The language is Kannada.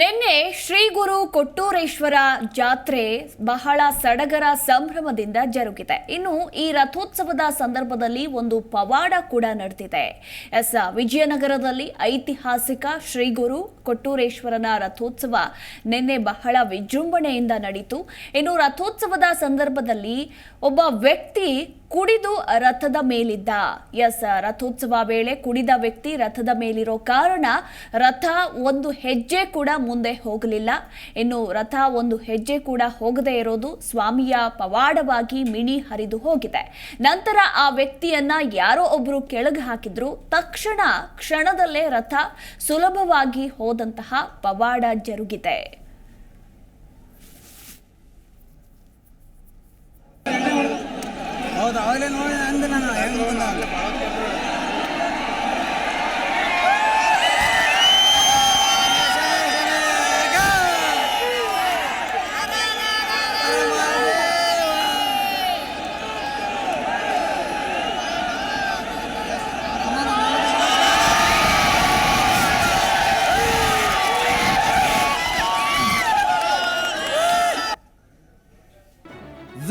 ನಿನ್ನೆ ಶ್ರೀ ಗುರು ಕೊಟ್ಟೂರೇಶ್ವರ ಜಾತ್ರೆ ಬಹಳ ಸಡಗರ ಸಂಭ್ರಮದಿಂದ ಜರುಗಿದೆ. ಇನ್ನು ಈ ರಥೋತ್ಸವದ ಸಂದರ್ಭದಲ್ಲಿ ಒಂದು ಪವಾಡ ಕೂಡ ನಡೆದಿದೆ. ಎಸ್, ವಿಜಯನಗರದಲ್ಲಿ ಐತಿಹಾಸಿಕ ಶ್ರೀ ಗುರು ಕೊಟ್ಟೂರೇಶ್ವರನ ರಥೋತ್ಸವ ನಿನ್ನೆ ಬಹಳ ವಿಜೃಂಭಣೆಯಿಂದ ನಡೀತು. ಇನ್ನು ರಥೋತ್ಸವದ ಸಂದರ್ಭದಲ್ಲಿ ಒಬ್ಬ ವ್ಯಕ್ತಿ ಕುಡಿದು ರಥದ ಮೇಲಿದ್ದ. ಎಸ್, ರಥೋತ್ಸವ ವೇಳೆ ಕುಡಿದ ವ್ಯಕ್ತಿ ರಥದ ಮೇಲಿರೋ ಕಾರಣ ರಥ ಒಂದು ಹೆಜ್ಜೆ ಕೂಡ ಮುಂದೆ ಹೋಗಲಿಲ್ಲ. ಇನ್ನು ರಥ ಒಂದು ಹೆಜ್ಜೆ ಕೂಡ ಹೋಗದೇ ಇರೋದು ಸ್ವಾಮಿಯ ಪವಾಡವಾಗಿ ಮಿಣಿ ಹರಿದು ಹೋಗಿದೆ. ನಂತರ ಆ ವ್ಯಕ್ತಿಯನ್ನ ಯಾರೋ ಒಬ್ರು ಕೆಳಗೆ ಹಾಕಿದ್ರು. ತಕ್ಷಣ ಕ್ಷಣದಲ್ಲೇ ರಥ ಸುಲಭವಾಗಿ ಹೋದಂತಹ ಪವಾಡ ಜರುಗಿದೆ. ಹೌದು ಅವಾಗಲೇ ನೋಡಿ ಅಂದ್ರೆ ನಾನು ಹೆಂಗೆ ಬಂದ